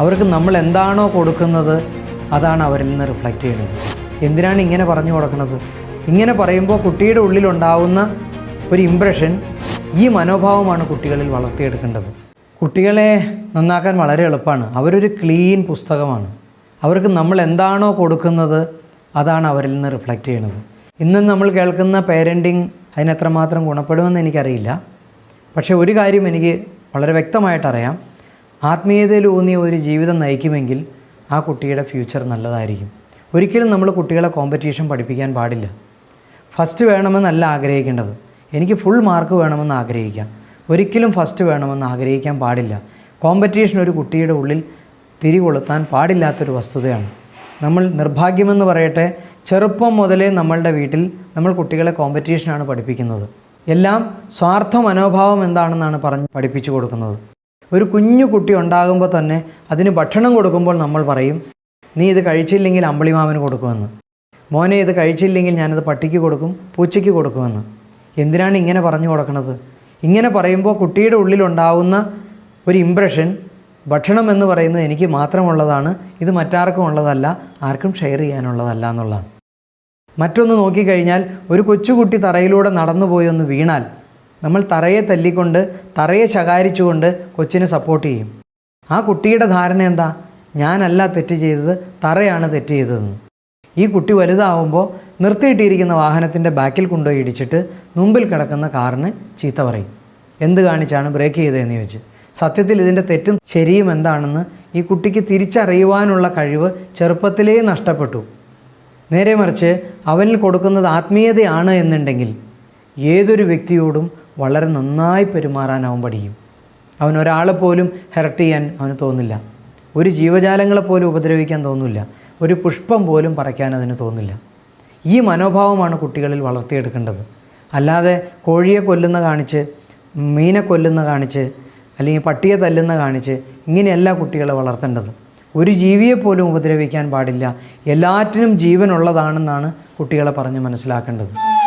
അവർക്ക് നമ്മൾ എന്താണോ കൊടുക്കുന്നത് അതാണ് അവരിൽ നിന്ന് റിഫ്ലക്റ്റ് ചെയ്യുന്നത്. എന്തിനാണ് ഇങ്ങനെ പറഞ്ഞു കൊടുക്കുന്നത്? ഇങ്ങനെ പറയുമ്പോൾ കുട്ടിയുടെ ഉള്ളിലുണ്ടാവുന്ന ഒരു ഇമ്പ്രഷൻ ഈ മനോഭാവമാണ് കുട്ടികളിൽ വളർത്തിയെടുക്കേണ്ടത്. കുട്ടികളെ നന്നാക്കാൻ വളരെ എളുപ്പമാണ്. അവരൊരു ക്ലീൻ പുസ്തകമാണ്. അവർക്ക് നമ്മൾ എന്താണോ കൊടുക്കുന്നത് അതാണ് അവരിൽ നിന്ന് റിഫ്ലക്റ്റ് ചെയ്യുന്നത്. ഇന്ന് നമ്മൾ കേൾക്കുന്ന പേരന്റിങ് അതിനെത്രമാത്രം ഗുണപ്പെടുമെന്ന് എനിക്കറിയില്ല. പക്ഷേ ഒരു കാര്യം എനിക്ക് വളരെ വ്യക്തമായിട്ടറിയാം. ആത്മീയതയിൽ ഊന്നിയ ഒരു ജീവിതം നയിക്കുമെങ്കിൽ ആ കുട്ടിയുടെ ഫ്യൂച്ചർ നല്ലതായിരിക്കും. ഒരിക്കലും നമ്മൾ കുട്ടികളെ കോമ്പറ്റീഷൻ പഠിപ്പിക്കാൻ പാടില്ല. ഫസ്റ്റ് വേണമെന്നല്ല ആഗ്രഹിക്കേണ്ടത്. എനിക്ക് ഫുൾ മാർക്ക് വേണമെന്ന് ആഗ്രഹിക്കാം. ഒരിക്കലും ഫസ്റ്റ് വേണമെന്ന് ആഗ്രഹിക്കാൻ പാടില്ല. കോമ്പറ്റീഷൻ ഒരു കുട്ടിയുടെ ഉള്ളിൽ തിരികൊളുത്താൻ പാടില്ലാത്തൊരു വസ്തുതയാണ്. നമ്മൾ നിർഭാഗ്യമെന്ന് പറയട്ടെ ചെറുപ്പം മുതലേ നമ്മളുടെ വീട്ടിൽ നമ്മൾ കുട്ടികളെ കോമ്പറ്റീഷനാണ് പഠിപ്പിക്കുന്നത്. എല്ലാം സ്വാർത്ഥ മനോഭാവം എന്താണെന്നാണ് പറഞ്ഞ് പഠിപ്പിച്ചു കൊടുക്കുന്നത്. ഒരു കുഞ്ഞു കുട്ടി ഉണ്ടാകുമ്പോൾ തന്നെ അതിന് ഭക്ഷണം കൊടുക്കുമ്പോൾ നമ്മൾ പറയും നീ ഇത് കഴിച്ചില്ലെങ്കിൽ അമ്പിളിമാമന് കൊടുക്കുമെന്ന്. മോനെ ഇത് കഴിച്ചില്ലെങ്കിൽ ഞാനത് പട്ടിക്ക് കൊടുക്കും പൂച്ചയ്ക്ക് കൊടുക്കുമെന്ന്. എന്തിനാണ് ഇങ്ങനെ പറഞ്ഞു കൊടുക്കുന്നത് ഇങ്ങനെ പറയുമ്പോൾ കുട്ടിയുടെ ഉള്ളിലുണ്ടാവുന്ന ഒരു ഇമ്പ്രഷൻ ഭക്ഷണം എന്ന് പറയുന്നത് എനിക്ക് മാത്രമുള്ളതാണ് ഇത് മറ്റാർക്കും ഉള്ളതല്ല ആർക്കും ഷെയർ ചെയ്യാനുള്ളതല്ല എന്നുള്ളതാണ്. മറ്റൊന്ന് നോക്കിക്കഴിഞ്ഞാൽ ഒരു കൊച്ചുകുട്ടി തറയിലൂടെ നടന്നുപോയി ഒന്ന് വീണാൽ നമ്മൾ തറയെ തല്ലിക്കൊണ്ട് തറയെ ശകാരിച്ചുകൊണ്ട് കൊച്ചിനെ സപ്പോർട്ട് ചെയ്യും. ആ കുട്ടിയുടെ ധാരണ എന്താ? ഞാനല്ല തെറ്റ് ചെയ്തത് തറയാണ് തെറ്റ് ചെയ്തതെന്ന്. ഈ കുട്ടി വലുതാവുമ്പോൾ നിർത്തിയിട്ടിരിക്കുന്ന വാഹനത്തിന്റെ ബാക്കിൽ കൊണ്ടുപോയി ഇടിച്ചിട്ട് മുമ്പിൽ കിടക്കുന്ന കാറിന് ചീത്ത പറയും. എന്ത് കാണിച്ചാണ് ബ്രേക്ക് ചെയ്തതെന്ന് ചോദിച്ച്. സത്യത്തിൽ ഇതിന്റെ തെറ്റും ശരിയും എന്താണെന്ന് ഈ കുട്ടിക്ക് തിരിച്ചറിയുവാനുള്ള കഴിവ് ചെറുപ്പത്തിലേ നഷ്ടപ്പെട്ടു. നേരെ മറിച്ച് അവനിൽ കൊടുക്കുന്നത് ആത്മീയതയാണ് എന്നുണ്ടെങ്കിൽ ഏതൊരു വ്യക്തിയോടും വളരെ നന്നായി പെരുമാറാൻ അവൻ പഠിക്കും. അവൻ ഒരാളെ പോലും ഹെർട്ട് ചെയ്യാൻ അവന് തോന്നില്ല. ഒരു ജീവജാലങ്ങളെ പോലും ഉപദ്രവിക്കാൻ തോന്നില്ല. ഒരു പുഷ്പം പോലും പറിക്കാൻ അതിന് തോന്നില്ല. ഈ മനോഭാവമാണ് കുട്ടികളിൽ വളർത്തിയെടുക്കേണ്ടത്. അല്ലാതെ കോഴിയെ കൊല്ലുന്ന കാണിച്ച് മീനെ കൊല്ലുന്ന കാണിച്ച് അല്ലെങ്കിൽ പട്ടിയെ തല്ലുന്ന കാണിച്ച് ഇങ്ങനെയല്ല കുട്ടികളെ വളർത്തേണ്ടത്. ഒരു ജീവിയെ പോലും ഉപദ്രവിക്കാൻ പാടില്ല. എല്ലാറ്റിനും ജീവനുള്ളതാണെന്നാണ് കുട്ടികളെ പറഞ്ഞ് മനസ്സിലാക്കേണ്ടത്.